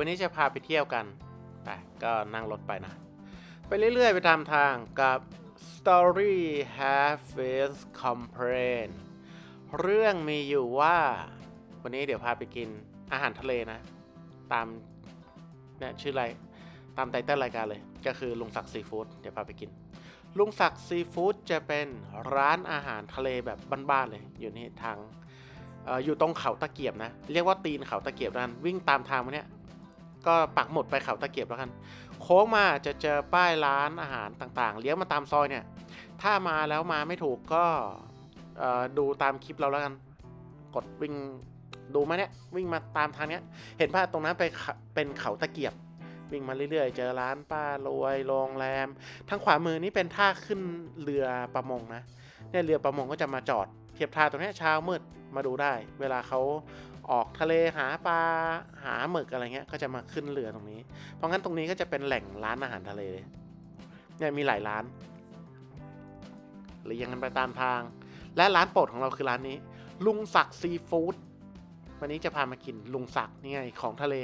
วันนี้จะพาไปเที่ยวกัน ไปก็นั่งรถไปนะ ไปเรื่อยๆ ไปตามทางกับ Story Have Face Complain เรื่องมีอยู่ว่า วันนี้เดี๋ยวพาไปกินอาหารทะเลนะ ตามเนี่ยชื่ออะไร ตามไตเติ้ลรายการเลย ก็คือลุงศักดิ์ซีฟู้ดเดี๋ยวพาไปกิน ลุงศักดิ์ซีฟู้ดจะเป็นร้านอาหารทะเลแบบบ้านๆเลย อยู่นี่ทางอออยู่ตรงเขาตะเกียบนะ เรียกว่าตีนเขาตะเกียบนั่นวิ่งตามทางมาเนี่ย ก็ปักหมดไปเขาตะเกียบแล้วกัน โค้งมาจะเจอป้ายร้านอาหารต่างๆ เลี้ยวมาตามซอยเนี่ย ถ้ามาแล้วมาไม่ถูกก็ดูตามคลิปเราแล้วกัน กดวิ่งดูมาเนี่ยวิ่งมาตามทางเนี้ย เห็นป่ะตรงนั้นไปเป็นเขาตะเกียบ วิ่งมาเรื่อยๆ เจอร้านป้ารวยโรงแรม ทางขวามือนี่เป็นท่าขึ้นเรือประมงนะเนี่ยเรือประมงก็จะมาจอดเทียบท่าตรงนี้เช้ามืดมาดูได้ เวลาเขา ออกทะเลหาปลาหาหมึกอะไรเงี้ยก็จะมาขึ้นเรือตรงนี้ เพราะงั้นตรงนี้ก็จะเป็นแหล่งร้านอาหารทะเลเนี่ยมีหลายร้านหรือยังกันไปตามทาง และร้านโปรดของเราคือร้านนี้ ลุงศักดิ์ซีฟู้ดวันนี้จะพามากินลุงศักดิ์นี่ไงของทะเล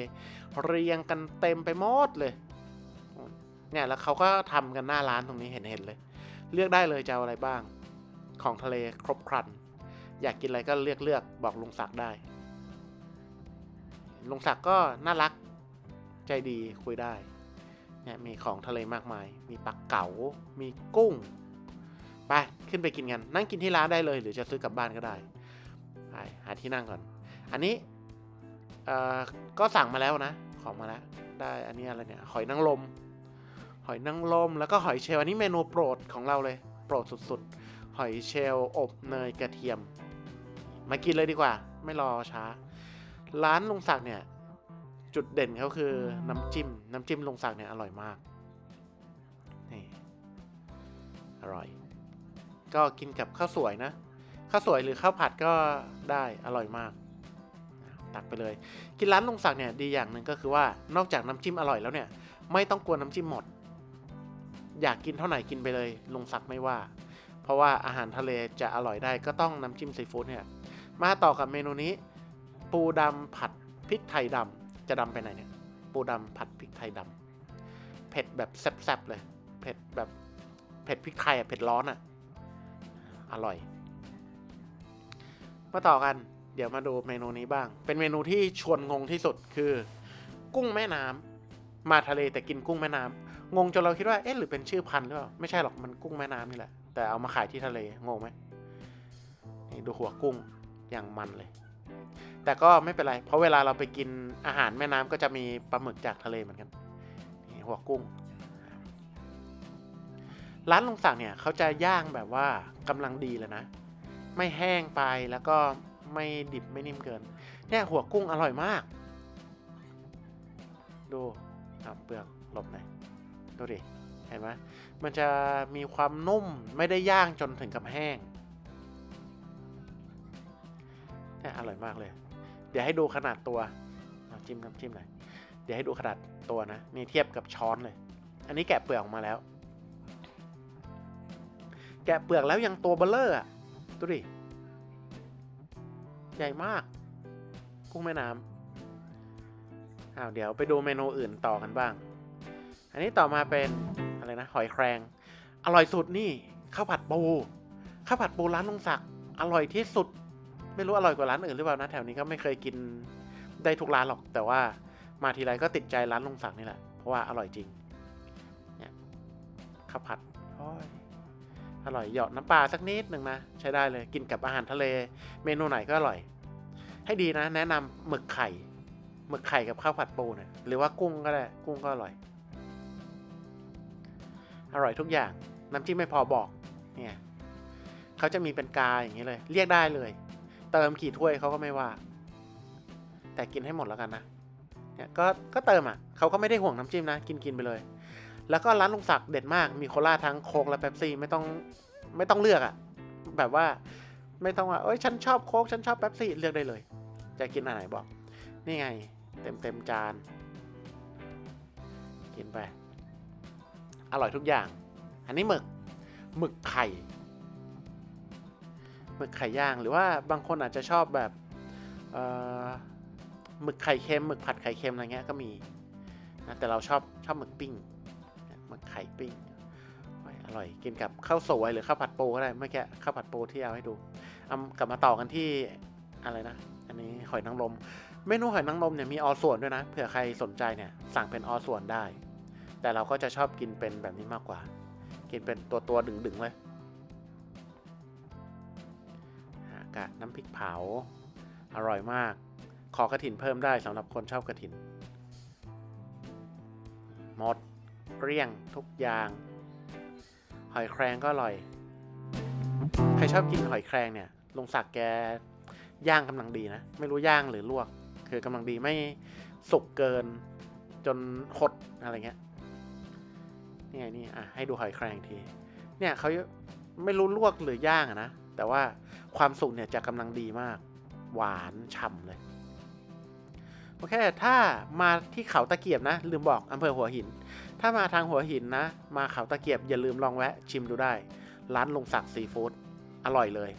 เรียงกันเต็มไปหมดเลยเนี่ยแล้วเขาก็ทำกันหน้าร้านตรงนี้เห็นเห็นเลย เลือกได้เลยจะเอาอะไรบ้าง ของทะเลครบครัน อยากกินอะไรก็เลือกเลือกบอกลุงศักดิ์ได้ ลุงศักดิ์ก็น่ารักใจดีคุยได้เนี่ยมีของทะเลมากมาย มีปลาเก๋า มีกุ้ง ไป ขึ้นไปกินกัน นั่งกินที่ร้านได้เลย หรือจะซื้อกลับบ้านก็ได้ ไปหาที่นั่งก่อน อันนี้เอ่อก็สั่งมาแล้วนะ ของมาแล้ว ได้ อันนี้อะไรเนี่ย หอยนางรม หอยนางรม แล้วก็หอยเชลล์อันนี้เมนูโปรดของเราเลย โปรดสุดๆ หอยเชลล์อบเนยกระเทียม มากินเลยดีกว่า ไม่รอช้า ร้านลุงศักดิ์เนี่ย จุดเด่นเขาคือน้ำจิ้ม น้ำจิ้มลุงศักดิ์เนี่ยอร่อยมาก นี่ อร่อย ก็กินกับข้าวสวยนะ ข้าวสวยหรือข้าวผัดก็ได้อร่อยมาก ตักไปเลย กินร้านลุงศักดิ์เนี่ยดีอย่างหนึ่งก็คือว่านอกจากน้ำจิ้มอร่อยแล้วเนี่ย ไม่ต้องกลัวน้ำจิ้มหมด อยากกินเท่าไหร่กินไปเลยลุงศักดิ์ไม่ว่า เพราะว่าอาหารทะเลจะอร่อยได้ก็ต้องน้ำจิ้มซีฟู้ดเนี่ย มาต่อกับเมนูนี้ ปูดำผัดพริกไทยดำจะดำไปไหนเนี่ย ปูดำผัดพริกไทยดำเผ็ดแบบแซ่บๆเลย เผ็ดแบบเผ็ดพริกไทยอะเผ็ดร้อนอะ อร่อย มาต่อกัน เดี๋ยวมาดูเมนูนี้บ้าง เป็นเมนูที่ชวนงงที่สุดคือ กุ้งแม่น้ำมาทะเลแต่กินกุ้งแม่น้ำงงจนเราคิดว่าเอ๊ะหรือเป็นชื่อพันธุ์หรือเปล่าไม่ใช่หรอกมันกุ้งแม่น้ำนี่แหละแต่เอามาขายที่ทะเลงงไหมนี่ดูหัวกุ้งอย่างมันเลย แต่ก็ไม่เป็นไร เพราะเวลาเราไปกินอาหารแม่น้ำก็จะมีปลาหมึกจากทะเลเหมือนกันนี่หัวกุ้ง ร้านลงศักเนี่ยเขาจะย่างแบบว่ากำลังดีเลยนะ ไม่แห้งไปแล้วก็ไม่ดิบไม่นิ่มเกิน เนี่ยหัวกุ้งอร่อยมาก ดูเอาเปลือกหลบหน่อยดูดิ เห็นไหมมันจะมีความนุ่มไม่ได้ย่างจนถึงกับแห้งเนี่ยอร่อยมากเลย เดี๋ยวให้ดูขนาดตัวจิ้มน้ำจิ้มหน่อยเดี๋ยวให้ดูขนาดตัวนะ นี่เทียบกับช้อนเลย อันนี้แกะเปลือกออกมาแล้ว แกะเปลือกแล้วยังตัวเบลเลอร์อะดูดิ ใหญ่มาก กุ้งแม่น้ำอ้าวเดี๋ยวไปดูเมนูอื่นต่อกันบ้าง อันนี้ต่อมาเป็นอะไรนะ หอยแครง อร่อยสุดนี่ข้าวผัดปู ข้าวผัดปูร้านลุงศักดิ์อร่อยที่สุด ไม่รู้อร่อยกว่าร้านอื่นหรือเปล่านะแถวนี้ก็ไม่เคยกินได้ทุกร้านหรอก แต่ว่ามาทีไรก็ติดใจร้านลุงศักดิ์นี่แหละ เพราะว่าอร่อยจริงเนี่ยข้าวผัดอยอร่อยหยาะน้ำปลาสักนิดหนึ่งนะใช้ได้เลยกินกับอาหารทะเล เมนูไหนก็อร่อย ให้ดีนะ แนะนำหมึกไข่หมึกไข่กับข้าวผัดปูเนี่ยหรือว่ากุ้งก็ได้กุ้งก็อร่อย อร่อยทุกอย่างน้ำจิ้มไม่พอบอกเนี่ยเขาจะมีเป็นกาอย่างนี้เลย เรียกได้เลย เติมกี่ถ้วยเขาก็ไม่ว่า แต่กินให้หมดแล้วกันนะเนี่ยก็ก็เติมอะเขาก็ไม่ได้ห่วงน้ำจิ้มนะกินกินไปเลย แล้วก็ร้านลุงศักดิ์เด็ดมากมีโคลาทั้งโค้กและเป๊ปซี่ไม่ต้องไม่ต้องเลือกอะแบบว่าไม่ต้องว่าเอ้ยฉันชอบโค้กฉันชอบเป๊ปซี่เลือกได้เลย จะกินอันไหนบอก นี่ไง เต็มเต็มจาน กินไป อร่อยทุกอย่าง อันนี้หมึกหมึกไข่ หมึกไข่ย่าง หรือว่าบางคนอาจจะชอบแบบหมึกไข่เค็มหมึกผัดไข่เค็มอะไรเงี้ยก็มีนะแต่เราชอบชอบหมึกปิ้งหมึกไข่ปิ้งอร่อยกินกับข้าวสวยหรือข้าวผัดปูก็ได้เมื่อกี้ข้าวผัดปูที่เอาให้ดูเอากลับมาต่อกันที่อะไรนะ อันนี้หอยนางรมเมนูหอยนางรมเนี่ยมีออส่วนด้วยนะเผื่อใครสนใจเนี่ยสั่งเป็นออส่วนได้ แต่เราก็จะชอบกินเป็นแบบนี้มากกว่า กินเป็นตัวตัวดึงๆเลย กะน้ำพริกเผา อร่อยมาก ขอกระถินเพิ่มได้สำหรับคนชอบกระถิน หมดเกลี้ยงทุกอย่าง หอยแครงก็อร่อย ใครชอบกินหอยแครงเนี่ยลุงศักดิ์แกย่างกำลังดีนะ ไม่รู้ย่างหรือลวก คือกำลังดีไม่สุกเกินจนหดอะไรเงี้ยนี่ไงนี่อะให้ดูหอยแครงที เนี่ยเขาไม่รู้ลวกหรือย่างนะ แต่ว่า ความสุกเนี่ยจะกำลังดีมาก หวานฉ่ำเลย โอเค ถ้ามาที่เขาตะเกียบนะ ลืมบอกอำเภอหัวหิน ถ้ามาทางหัวหินนะ มาเขาตะเกียบอย่าลืมลองแวะชิมดูได้ ร้านลงศักดิ์ซีฟู้ดอร่อยเลย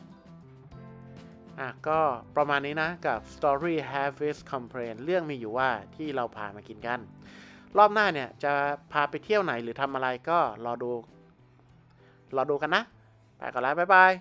อะก็ประมาณนี้นะกับ Story h a v e s Complain เรื่องมีอยู่ว่าที่เราพามากินกัน รอบหน้าเนี่ยจะพาไปเที่ยวไหนหรือทำอะไรก็รอดู รอดูกันนะ ไปก่อนแล้ว บ๊ายบาย